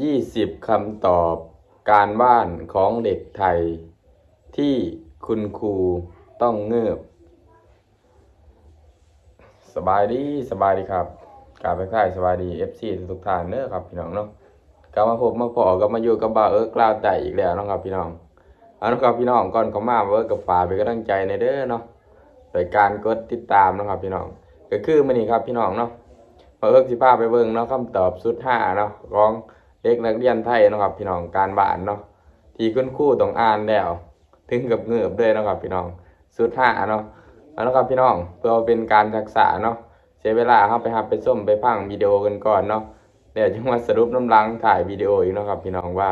20คำตอบการบ้านของเด็กไทย ที่คุณครูต้องเงือบ สบายดีสบายดีครับกราบไปค่ายสบายดี FC ทุกท่านเด้อครับพี่น้องเนาะกลับมาพบมาพอกับมาอยู่กับบ่าเอิร์กล่าวใจอีกแล้วนะครับพี่น้องเอาละครับพี่น้องก่อนเขามาเวิร์กับฝากเป็นกำลังใจในเด้อเนาะโดยการกดติดตามนะครับพี่น้อง ก็คือมื้อนี้ครับพี่น้องเนาะมาเอิกสิพาไปเบิ่งเนาะคำตอบสุดห้าเนาะของ เด็กนักเรียนไทยเนาะครับพี่น้องการบ้านเนาะที่คุณครูต้องอ่านแล้วถึงกับเงือบด้วยเนาะครับพี่น้องสุดห้าเนาะเอาละครับพี่น้องเพื่อเป็นการศึกษาเนาะเสียเวลาครับไปหับไปส้มไปพังวิดีโอกันก่อนเนาะเดี๋ยวจะมาสรุปน้ำลังถ่ายวิดีโออีกเนาะครับพี่น้องว่า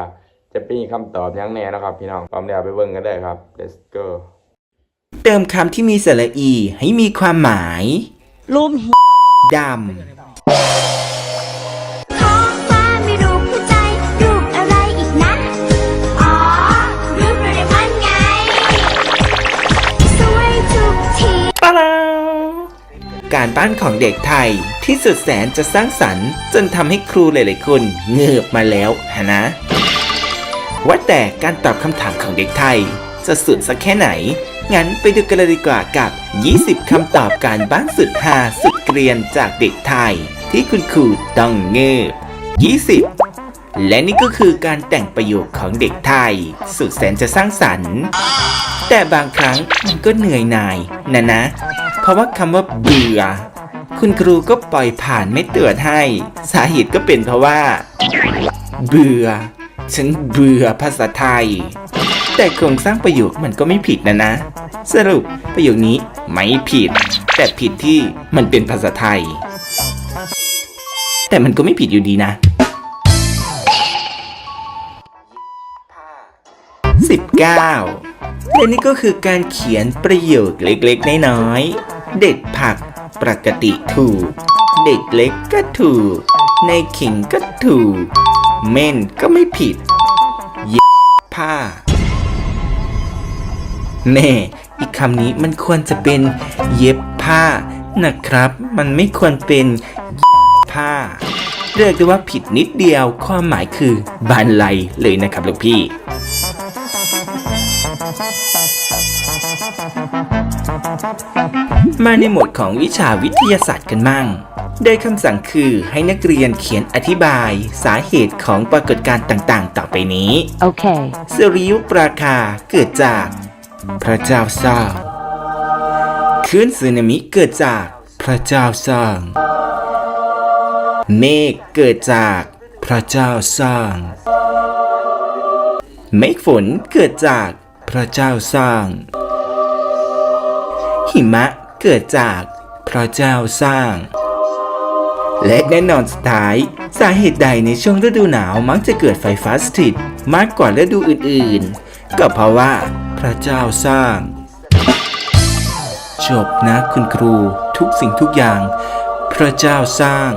จะมีคำตอบหยังแน่เนาะครับพี่น้องพร้อมแล้วไปเบิ่งกันได้ครับ let's go เติมคำที่มีสระอีให้มีความหมายรูมดท้ การบ้านของเด็กไทย ที่สุดแสนจะสร้างสรรค์ จนทำให้ครูหลายๆคนเงือบมาแล้วฮะนะว่าแต่การตอบคำถามของเด็กไทย จะสุดสักแค่ไหน งั้นไปดูกันเลยดีกว่ากับ 20 คำตอบการบ้านสุดฮาสุดเกรียนจากเด็กไทย ที่คุณครูต้องเงือบ 20 และนี่ก็คือการแต่งประโยคของเด็กไทย สุดแสนจะสร้างสรรค์ แต่บางครั้งมันก็เหนื่อยหน่ายนะนะ เพราะว่าคำว่าเบื่อ คุณครูก็ปล่อยผ่านไม่เตือนให้ สาเหตุก็เป็นเพราะว่า เบื่อ ฉันเบื่อภาษาไทย แต่โครงสร้างประโยคมันก็ไม่ผิดนะนะ สรุปประโยคนี้ไม่ผิด แต่ผิดที่มันเป็นภาษาไทย แต่มันก็ไม่ผิดอยู่ดีนะ19 และนี่ก็คือการเขียนประโยคเล็กๆ น้อยๆ เด็ดผักปกติถูก เด็กเล็กก็ถูก ในขิงก็ถูก เม่นก็ไม่ผิด เย็บผ้า แม่อีกคำนี้มันควรจะเป็นเย็บผ้านะครับ มันไม่ควรเป็นผ้า เรียกได้ว่าผิดนิดเดียวความหมายคือบานไลเลยนะครับลูกพี่ มาในหมวดของวิชาวิทยาศาสตร์กันมั่ง โดยคำสั่งคือให้นักเรียนเขียนอธิบาย สาเหตุของปรากฏการณ์ต่างๆ ต่อไปนี้โอเคสุริยุปราคาเกิดจาก พระเจ้าสร้างคลื่นสึนามิเกิดจากพระเจ้าสร้าง เมฆเกิดจากพระเจ้าสร้าง เมฆฝนเกิดจากพระเจ้าสร้าง หิมะเกิดจากพระเจ้าสร้าง และแน่นอนสุดท้าย สาเหตุใดในช่วงฤดูหนาวมักจะเกิดไฟฟ้าสถิตมากกว่าฤดูอื่นๆ ก็เพราะว่าพระเจ้าสร้าง จบนะคุณครูทุกสิ่งทุกอย่าง พระเจ้าสร้าง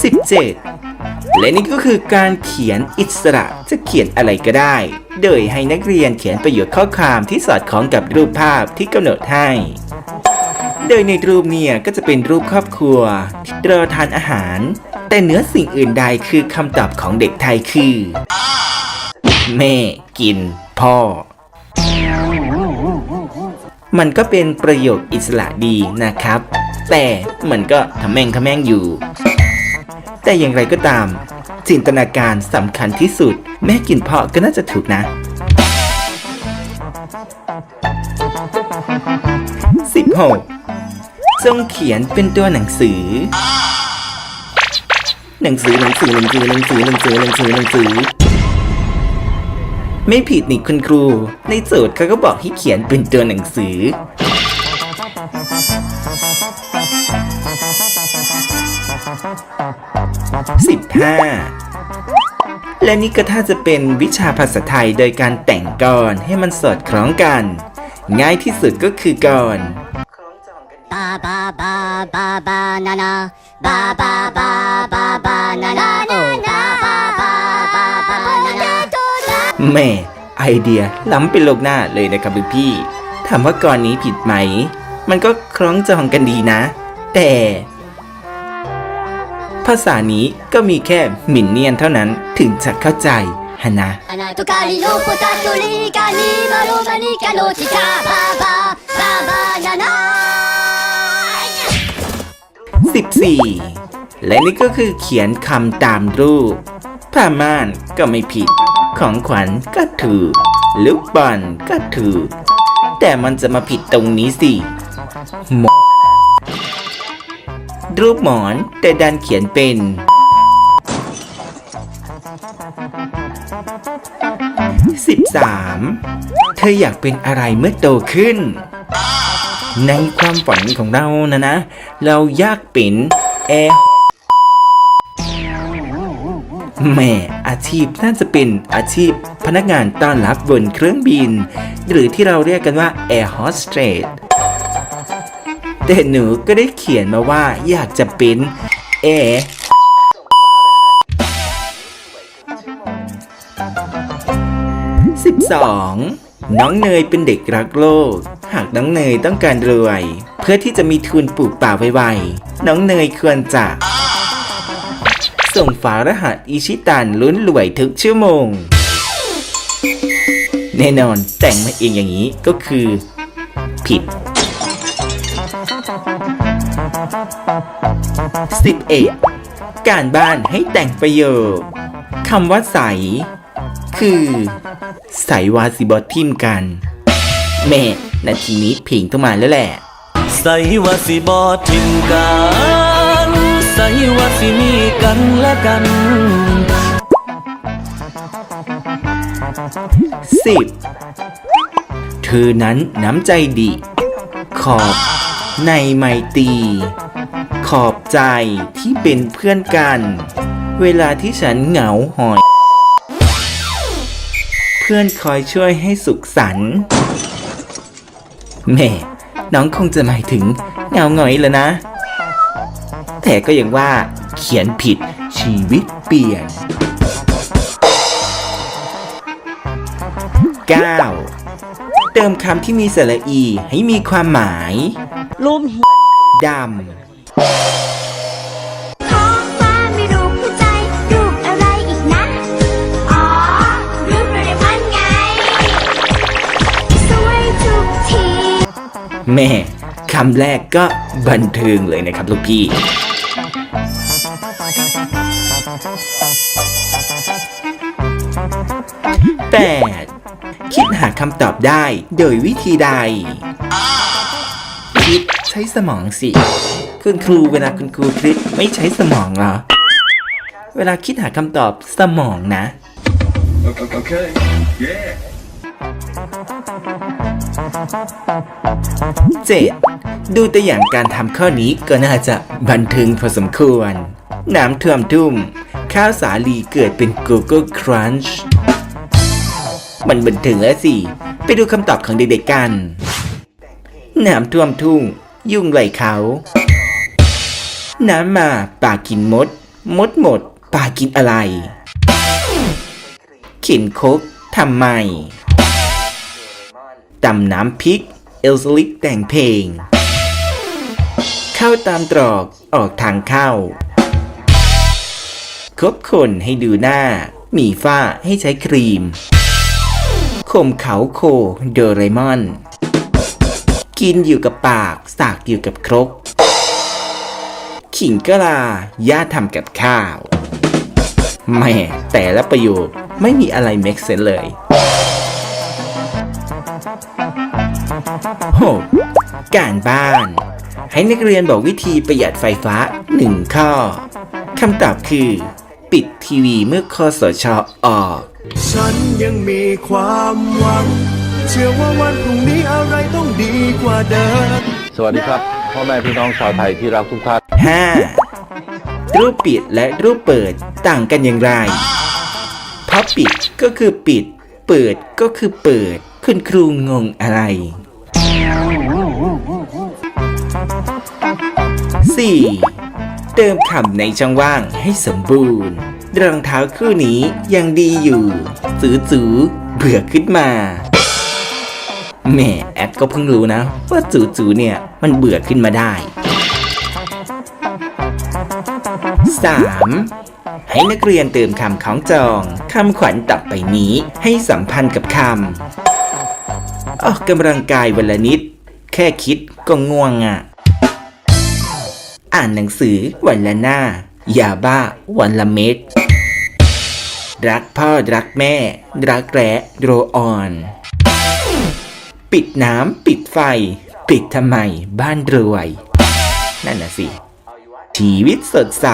17 และนี่ก็คือการเขียนอิสระจะเขียนอะไรก็ได้ โดยให้นักเรียนเขียนประโยคข้อความที่สอดคล้องกับรูปภาพที่กำหนดให้ โดยในรูปเนี่ยก็จะเป็นรูปครอบครัวที่รอทานอาหาร แต่เนื้อสิ่งอื่นใดคือคำตอบของเด็กไทยคือ แม่กิน พ่อ มันก็เป็นประโยคอิสระดีนะครับ แต่มันก็ทำแม่งทำแม่งอยู่ แต่อย่างไรก็ตาม จินตนาการสำคัญที่สุด แม่กินพ่อก็น่าจะถูกนะ16จงเขียนเป็นตัวหนังสือ หนังสือหนังสือหนังสือหนังสือหนังสือหนังสือหนังสือ ไม่ผิดนี่คุณครู ในโจทย์เขาก็บอกให้เขียนเป็นตัวหนังสือ 15 และนี่ก็ถ้าจะเป็นวิชาภาษาไทยโดยการแต่งกรให้มันสอดคล้องกัน ง่ายที่สุดก็คือกรบาบาบาบาบานานาบาบาบาบาบานานาโอ้บาบาบาบาบานานาแม่ไอเดียล้ำไปโลกหน้าเลยนะครับพี่พี่ถามว่ากรนี้ผิดไหม มันก็คล้องจองกันดีนะ แต่ ภาษานี้ก็มีแค่มินเนียนเท่านั้นถึงจะเข้าใจฮะนะสิบสี่และนี่ก็คือเขียนคำตามรูปผ้าม่านก็ไม่ผิด ของขวัญก็ถือลูกบอลก็ถือ แต่มันจะมาผิดตรงนี้สิหม รูปหมอน แต่ดันเขียนเป็น 13 เธออยากเป็นอะไรเมื่อโตขึ้น ในความฝันของเรานะนะ เราอยากเป็นแอร์แม่อาชีพน่าจะเป็นอาชีพพนักงานต้อนรับบนเครื่องบิน หรือที่เราเรียกกันว่าแอร์โฮสเตส แต่หนูก็ได้เขียนมาว่าอยากจะเป็นแอร์ 12. น้องเนยเป็นเด็กรักโลก หากน้องเนยต้องการรวย เพื่อที่จะมีทุนปลูกป่าไวๆ น้องเนยควรจะ ส่งฝารหัสอิชิตันลุ้นรวยทุกชั่วโมง แน่นอนแต่งมาเองอย่างนี้ก็คือ ผิด 11. การบ้านให้แต่งประโยคคำว่าใส คือ ใสวาสิบอทิมกัน แม่นาทีนี้เพลงต้องมาแล้วแหละ ใส่ว่าสิบอทิมกันใส่ว่าสิมีกันและกัน 10. เธอนั้นน้ำใจดี ขอบในไมตรี ขอบใจที่เป็นเพื่อนกัน เวลาที่ฉันเหงาหอย เพื่อนคอยช่วยให้สุขสันต์แม่น้องคงจะหมายถึงเหงาหงอยแล้วนะ แต่ก็ยังว่า เขียนผิดชีวิตเปลี่ยน 9. เติมคำที่มีสระอีให้มีความหมาย รู้หัวใจรูปอะไรอีกนะอ๋อรูปโดำ แม่คำแรกก็บันเทิงเลยนะครับลูกพี่ 8. คิดหาคำตอบได้โดยวิธีใด คิดใช้สมองสิ คุณครูเวลาคุณครูคิดไม่ใช้สมองเหรอ เวลาคิดหาคำตอบสมองนะเจ็ดดูตัวอย่างการทำข้อนี้ก็น่าจะบันทิงพอสมควร น้ำท่วมทุ่ม ข้าวสาลีเกิดเป็นโกโก้ครันช์มันบันทิงแล้วสิ ไปดูคำตอบของเด็กๆกัน น้ำท่วมทุ่ง ยุ่งไหลเขา น้ำมาป่ากินมด มดหมดป่ากินอะไรข็นคกทำไมตำน้ำพริก เอลสลิกแต่งเพลง เข้าตามตรอกออกทางเข้า คบคนให้ดูหน้า มีฝ้าให้ใช้ครีมคมเขาโคโดเรมอน กินอยู่กับปาก สากอยู่กับครก ขิงกะลา ย่าทำกับข้าวแม่แต่ละประโยคไม่มีอะไรเมกเซนเลย 6. การบ้าน ให้นักเรียนบอกวิธีประหยัดไฟฟ้า 1 ข้อคำตอบคือ ปิดทีวีเมื่อคอสชออก ฉันยังมีความหวัง เชื่อว่าวันพรุ่งนี้อะไรต้องดีกว่าเดิมสวัสดีครับ พ่อแม่พี่น้องชาวไทยที่รักทุกท่าน 5. รูปปิดและรูปเปิดต่างกันอย่างไรพราะปิดก็คือปิด เปิดก็คือเปิด คุณครูงงอะไร 4. เติมคำในช่องว่างให้สมบูรณ์รองเท้าคู่นี้ยังดีอยู่จูจูเบื่อขึ้นมาแม่แอดก็เพิ่งรู้นะ ว่าจูจูเนี่ยมันเบื่อขึ้นมาได้ 3. ให้นักเรียนเติมคำของจองคำขวัญต่อไปนี้ให้สัมพันธ์กับคำออกกำลังกายวันละนิด แค่คิดก็ง่วงอะ อ่านหนังสือวันละหน้ายาบ้าวันละเม็ดรักพ่อรักแม่ รักแร้โรออน ปิดน้ำปิดไฟ ปิดทำไมบ้านรวย นั่นน่ะสิ ชีวิตสดใส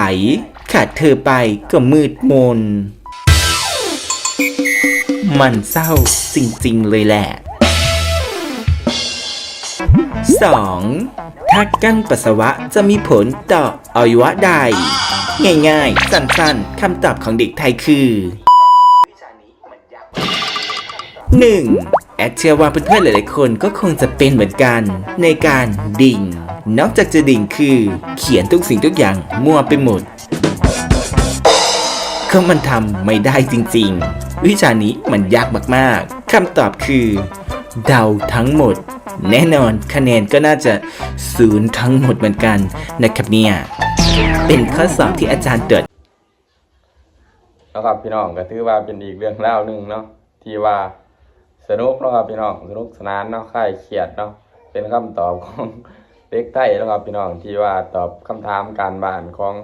ขาดเธอไปก็มืดมน มันเศร้าจริง ๆ เลยแหละ 2. ถ้ากั้นปัสสาวะจะมีผลต่ออวัยวะใด ง่ายๆ สั้นๆคำตอบของเด็กไทยคือ 1. แอดเชื่อว่าเพื่อนๆหลายๆคนก็คงจะเป็นเหมือนกัน ในการดิ่ง นอกจากจะดิ่งคือ เขียนทุกสิ่งทุกอย่างมั่วไปหมดก็มันทำไม่ได้จริงๆ วิชานี้มันยากมากๆคำตอบคือ เดาทั้งหมด แน่นอนคะแนนก็น่าจะศูนย์ทั้งหมดเหมือนกันนะครับเนี่ย เป็นข้อสอบที่อาจารย์ตรวจแล้วครับพี่น้องก็ถือว่าเป็นอีกเรื่องเล่าวหนึ่งเนาะที่ว่า สนุกเนาะครับพี่น้องสนุกสนานเนาะคลายเครียดเนาะเป็นคำตอบของเด็กไทยเนาะครับพี่น้องที่ว่าตอบคำถามการบ้านของ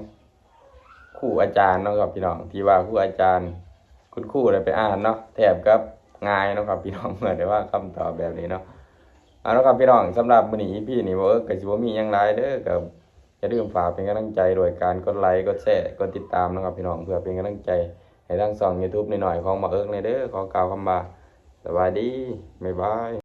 ครูอาจารย์เนาะครับพี่น้องที่ว่าครูอาจารย์ คุณครูได้ไปอ่านเนาะแทบกับง่ายเนาะครับพี่น้องเหมื่อได้ว่าคำตอบแบบนี้เนาะเอาละครับพี่น้องสำหรับมื้อนี้พี่นี่บ่เอิ้นก็สิบ่มีหยังหลายเด้อก็อย่าลืมฝากเป็นกำลังใจโดยการกดไลค์กดแชร์กดติดตามนะครับพี่น้องเพื่อเป็นกำลังใจให้ทั้งสอง YouTube หน่อยๆของมาเอิ้งเลยเด้อขอกล่าวคำว่า สวัสดี บ๊ายบาย